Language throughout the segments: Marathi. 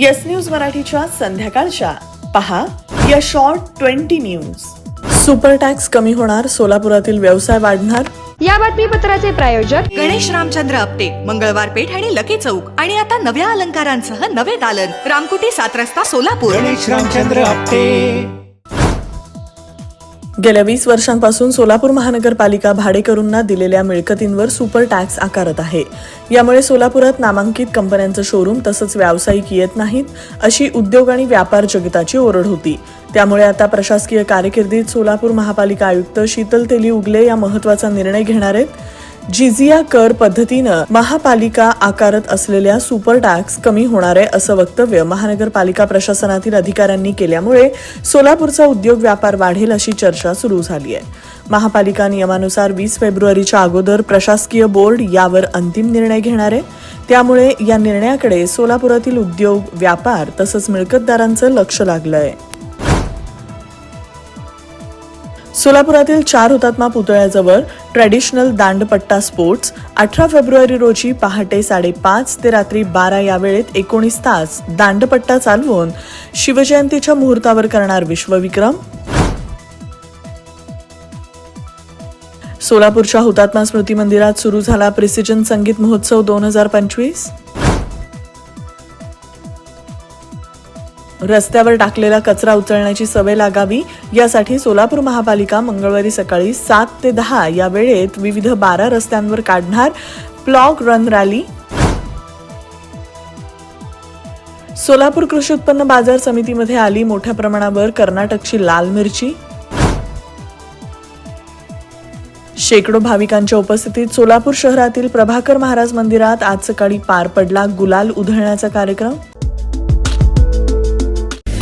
येस न्यूज मराठीच्या संध्याकाळच्या. पहा या short twenty news super tax कमी होणार सोलापुरातील व्यवसाय वाढणार. या बातमीपत्राचे प्रायोजक गणेश रामचंद्र आपटे मंगळवार पेठ आणि लकी चौक. आणि आता नव्या अलंकारांसह नवे दालन. रामकुटी सात रस्ता सोलापूर. गणेश रामचंद्र आपटे. गेल्या वीस वर्षांपासून सोलापूर महानगरपालिका भाडेकरूंना दिलेल्या मिळकतींवर सुपर टॅक्स आकारत आहे. यामुळे सोलापुरात नामांकित कंपन्यांचं शोरूम तसंच व्यावसायिक येत नाहीत अशी उद्योग आणि व्यापार जगताची ओरड होती. त्यामुळे आता प्रशासकीय कारकिर्दीत सोलापूर महापालिका आयुक्त शीतल तेली उगले या महत्त्वाचा निर्णय घेणार आहेत. जिजिया कर पद्धतीनं महापालिका आकारत असलेल्या सुपर टॅक्स कमी होणार आहे असं वक्तव्य महानगरपालिका प्रशासनातील अधिकाऱ्यांनी केल्यामुळे सोलापूरचा उद्योग व्यापार वाढेल अशी चर्चा सुरू झाली आहे. महापालिका नियमानुसार वीस फेब्रुवारीच्या अगोदर प्रशासकीय बोर्ड यावर अंतिम निर्णय घेणार आहे. त्यामुळे या निर्णयाकडे सोलापुरातील उद्योग व्यापार तसंच मिळकतदारांचं लक्ष लागलं आहे. सोलापुरातील चार हुतात्मा पुतळ्याजवळ ट्रॅडिशनल दांडपट्टा स्पोर्ट्स अठरा फेब्रुवारी रोजी पहाटे साडेपाच ते रात्री बारा या वेळेत एकोणीस तास दांडपट्टा चालवून शिवजयंतीच्या मुहूर्तावर करणार विश्वविक्रम. सोलापूरच्या हुतात्मा स्मृती मंदिरात सुरू झाला प्रिसिजन संगीत महोत्सव दोन हजार पंचवीस. रस्त्यावर टाकलेला कचरा उचलण्याची सवय लागावी यासाठी सोलापूर महापालिका मंगळवारी सकाळी सात ते दहा या वेळेत विविध बारा रस्त्यांवर काढणार प्लॉग रन रॅली. सोलापूर कृषी उत्पन्न बाजार समितीमध्ये आली मोठ्या प्रमाणावर कर्नाटकची लाल मिरची. शेकडो भाविकांच्या उपस्थितीत सोलापूर शहरातील प्रभाकर महाराज मंदिरात आज सकाळी पार पडला गुलाल उधळण्याचा कार्यक्रम.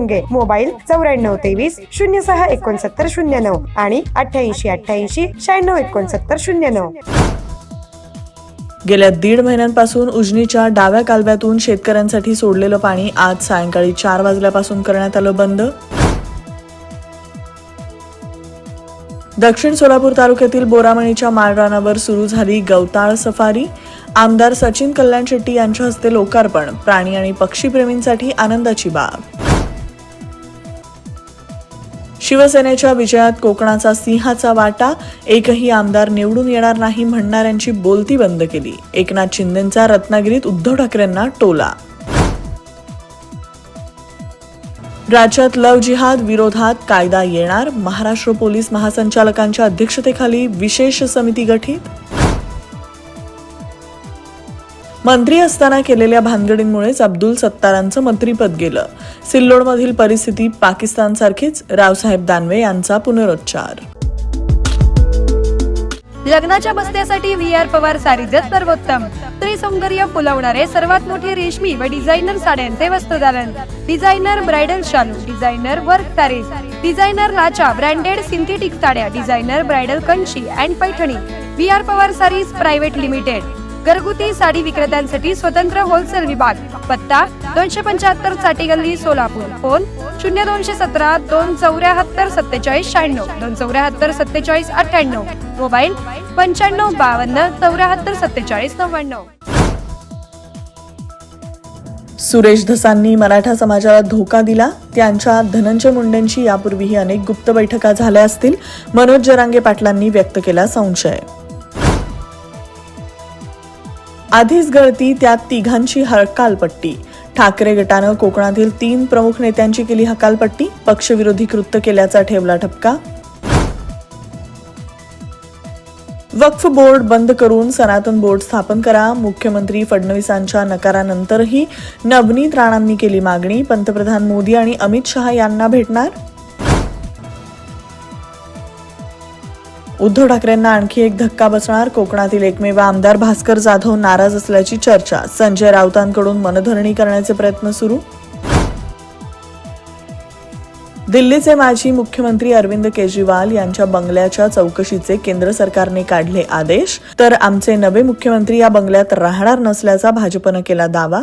घोंगे मोबाईल चौऱ्याण्णव तेवीस शून्य सहा एकोणसत्तर शून्य नऊ आणि अठ्ठ्याऐंशी अठ्ठ्याऐंशी शहाण्णव एकोणसत्तर शून्य नऊ गेल्या दीड महिन्यांपासून उजनीच्या डाव्या कालव्यातून शेतकऱ्यांसाठी सोडलेलं पाणी आज सायंकाळी चार वाजल्यापासून करण्यात आलं बंद. दक्षिण सोलापूर तालुक्यातील बोरामणीच्या माळरानावर सुरू झाली गवताळ सफारी. आमदार सचिन कल्याण शेट्टी यांच्या हस्ते लोकार्पण. प्राणी आणि पक्षीप्रेमींसाठी आनंदाची बाब. शिवसेनेच्या विजयात कोकणाचा सिंहाचा वाटा एकही आमदार निवडून येणार नाही म्हणणाऱ्यांची बोलती बंद केली. एकनाथ शिंदेचा रत्नागिरीत उद्धव ठाकरेंना टोला. राज्यात लव जिहाद विरोधात कायदा येणार महाराष्ट्र पोलीस महासंचालकांच्या अध्यक्षतेखाली विशेष समिती गठीत? मंत्री असताना केलेल्या भानगडींमुळेच अब्दुल सत्तारांचं मंत्रीपद गेलं. सिल्लोडमधील परिस्थिती पाकिस्तानसारखीच रावसाहेब दानवे यांचा पुनरुच्चार. लग्नाच्या बसण्यासाठी व्ही आर पवार सारीजत सर्वोत्तम. स्त्री सौंदर्य फुलवणारे सर्वात मोठे रेशमी व डिझायनर साड्यांचे वस्त्रदालन डिझायनर ब्रायडल शालू डिझायनर वर्क सारीज डिझायनर लाचा ब्रँडेड सिंथेटिक साड्या designer bridal Kanchi and Paithani. V R Pawar sarees private limited. घरगुती साडी विक्रेत्यांसाठी स्वतंत्र होलसेल विभाग. पत्ता दोनशे पंच्याहत्तरसाठी गल्ली सोलापूर. फोन शून्य दोनशे सतरा दोन चौऱ्याहत्तर सत्तेचाळीस शहाण्णव. दोन चौऱ्याहत्तर सत्तेचाळीस अठ्ठ्याण्णव. मोबाईल पंच्याण्णव बावन्न चौऱ्याहत्तर सत्तेचाळीस नव्याण्णव. सुरेश धसांनी मराठा समाजाला धोका दिला. त्यांच्या धनंजय मुंडेंशी यापूर्वीही अनेक गुप्त बैठका झाल्या असतील मनोज जरांगे पाटलांनी व्यक्त केला संशय. आधीच गळती त्यात तिघांची हकालपट्टी ठाकरे गटानं कोकणातील तीन प्रमुख नेत्यांची केली हकालपट्टी पक्षविरोधी कृत्य केल्याचा ठेवला ठपका. वक्फ बोर्ड बंद करून सनातन बोर्ड स्थापन करा मुख्यमंत्री फडणवीसांच्या नकारानंतरही नवनीत राणांनी केली मागणी पंतप्रधान मोदी आणि अमित शहा यांना भेटणार? उद्धव ठाकरेंना आणखी एक धक्का बसणार कोकणातील एकमेव आमदार भास्कर जाधव नाराज असल्याची चर्चा. संजय राऊतांकडून मनधरणी करण्याचे प्रयत्न सुरू. दिल्लीचे माजी मुख्यमंत्री अरविंद केजरीवाल यांच्या बंगल्याच्या चौकशीचे केंद्र सरकारने काढले आदेश. तर आमचे नवे मुख्यमंत्री या बंगल्यात राहणार नसल्याचा भाजपनं केला दावा.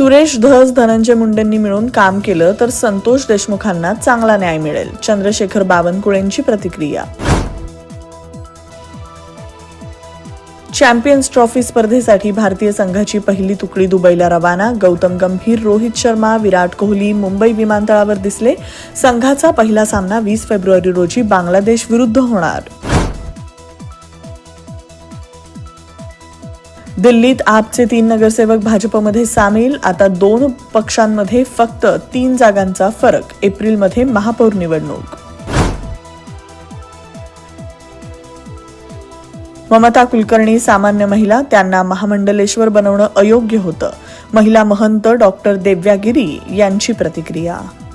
सुरेश धस धनंजय मुंडेंनी मिळून काम केलं तर संतोष देशमुखांना चांगला न्याय मिळेल. चंद्रशेखर बावनकुळेंची प्रतिक्रिया. चॅम्पियन्स ट्रॉफी स्पर्धेसाठी भारतीय संघाची पहिली तुकडी दुबईला रवाना. गौतम गंभीर रोहित शर्मा विराट कोहली मुंबई विमानतळावर दिसले. संघाचा पहिला सामना वीस फेब्रुवारी रोजी बांगलादेश विरुद्ध होणार. दिल्लीत आपचे तीन नगरसेवक भाजपमध्ये सामील. आता दोन पक्षांमध्ये फक्त तीन जागांचा फरक. एप्रिलमध्ये महापौर निवडणूक. ममता कुलकर्णी सामान्य महिला. त्यांना महामंडलेश्वर बनवणं अयोग्य होतं. महिला महंत डॉक्टर देव्यागिरी यांची प्रतिक्रिया.